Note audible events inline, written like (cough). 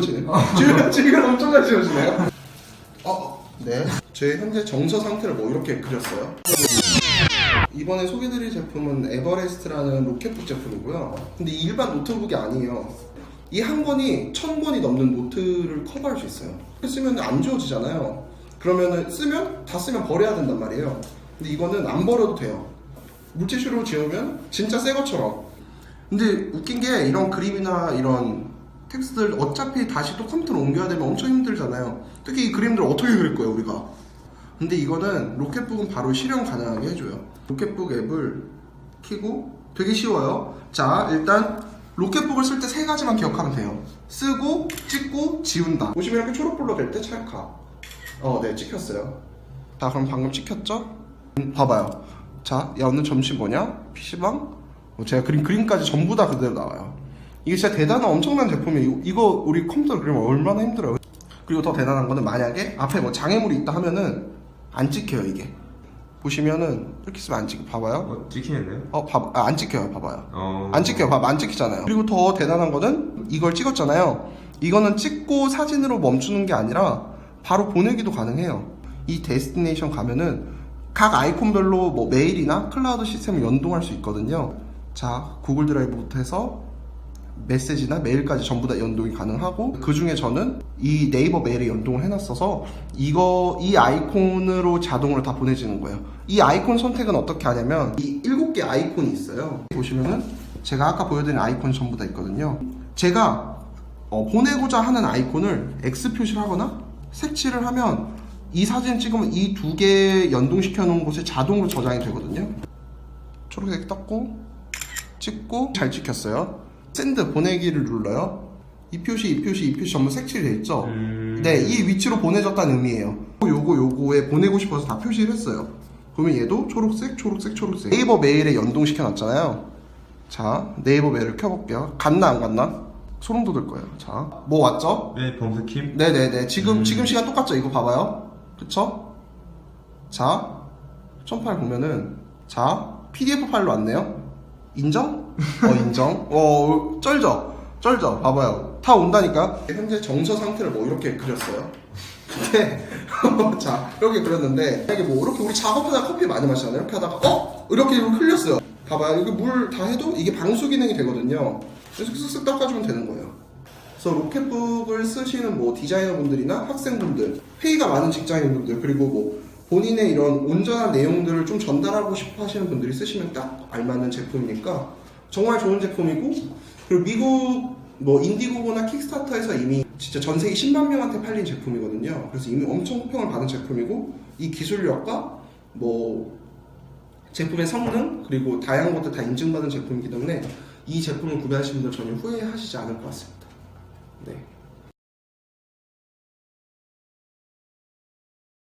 지워지네요. (laughs) 지금 지금 엄청 잘 지워지네요. 어, 네. 제 현재 정서 상태를 뭐 이렇게 그렸어요. 이번에 소개드릴 제품은 에버레스트라는 로켓북 제품이고요. 근데 일반 노트북이 아니에요. 이 한 권이 천 권이 넘는 노트를 커버할 수 있어요. 쓰면 안 지워지잖아요. 그러면은 쓰면 다 쓰면 버려야 된단 말이에요. 근데 이거는 안 버려도 돼요. 물티슈로 지우면 진짜 새 것처럼. 근데 웃긴 게 이런 그림이나 이런 텍스트들 어차피 다시 또 컴퓨터로 옮겨야 되면 엄청 힘들잖아요. 특히 이 그림들 어떻게 그릴 거예요, 우리가? 근데 이거는 로켓북은 바로 실현 가능하게 해줘요. 로켓북 앱을 키고 되게 쉬워요. 자, 일단 로켓북을 쓸 때 세 가지만 기억하면 돼요. 쓰고, 찍고, 지운다. 보시면 이렇게 초록불로 될 때 찰칵. 어, 네, 찍혔어요. 자, 그럼 방금 찍혔죠? 음, 봐봐요. 자, 야, 오늘 점심 뭐냐? PC방? 어, 제가 그린 그림까지 전부 다 그대로 나와요. 이게 진짜 대단한 엄청난 제품이에요. 이거, 우리 컴퓨터 그리면 얼마나 힘들어요. 그리고 더 대단한 거는 만약에 앞에 뭐 장애물이 있다 하면은 안 찍혀요, 이게. 보시면은 이렇게 쓰면 안 찍혀. 봐봐요. 어, 찍히는데요? 어, 봐, 아, 안 찍혀요. 봐봐요. 어. 안 찍혀요. 봐봐, 안 찍히잖아요. 그리고 더 대단한 거는 이걸 찍었잖아요. 이거는 찍고 사진으로 멈추는 게 아니라 바로 보내기도 가능해요. 이 데스티네이션 가면은 각 아이콘별로 뭐 메일이나 클라우드 시스템을 연동할 수 있거든요. 자, 구글 드라이브부터 해서 메시지나 메일까지 전부 다 연동이 가능하고 그 중에 저는 이 네이버 메일에 연동을 해놨어서 이거 이 아이콘으로 자동으로 다 보내지는 거예요. 이 아이콘 선택은 어떻게 하냐면 이 일곱 개 아이콘이 있어요. 보시면은 제가 아까 보여드린 아이콘 전부 다 있거든요. 제가 어, 보내고자 하는 아이콘을 X 표시를 하거나 색칠을 하면 이 사진 찍으면 이 두 개 연동시켜 놓은 곳에 자동으로 저장이 되거든요. 초록색 떴고 찍고 잘 찍혔어요. 샌드 보내기를 눌러요. 이 표시, 이 표시, 이 표시 전부 색칠돼 있죠. 음. 네, 이 위치로 보내졌다는 의미예요. 요거 요거에 보내고 싶어서 다 표시를 했어요. 그러면 얘도 초록색, 초록색, 초록색. 네이버 메일에 연동시켜 놨잖아요. 자, 네이버 메일을 켜볼게요. 갔나 안 갔나? 소름 돋을 거예요. 자, 뭐 왔죠? 네, 범스킴. 네네네. 지금, 음. 지금 시간 똑같죠? 이거 봐봐요. 그쵸? 자, 첨파를 보면은, 자, PDF 파일로 왔네요. 인정? 어, 인정. 어, 쩔죠? 쩔죠? 봐봐요. 다 온다니까? 현재 정서 상태를 뭐 이렇게 그렸어요. 근데, (laughs) 자, 이렇게 그렸는데, 이게 뭐, 이렇게 우리 작업하다가 커피 많이 마시잖아요. 이렇게 하다가, 어? 이렇게 이렇게 흘렸어요. 봐봐요. 여기 물다 해도 이게 방수 기능이 되거든요. 그래서 쓱쓱 닦아주면 되는 거예요. 그래서 로켓북을 쓰시는 뭐 디자이너분들이나 학생분들, 회의가 많은 직장인분들, 그리고 뭐 본인의 이런 온전한 내용들을 좀 전달하고 싶어 하시는 분들이 쓰시면 딱 알맞는 제품이니까 정말 좋은 제품이고, 그리고 미국 뭐 인디고고나 킥스타터에서 이미 진짜 전 세계 10만 명한테 팔린 제품이거든요. 그래서 이미 엄청 호평을 받은 제품이고, 이 기술력과 뭐 제품의 성능 그리고 다양한 것들 다 인증받은 제품이기 때문에 이 제품을 구매하시는 분들 전혀 후회하시지 않을 것 같습니다. 네.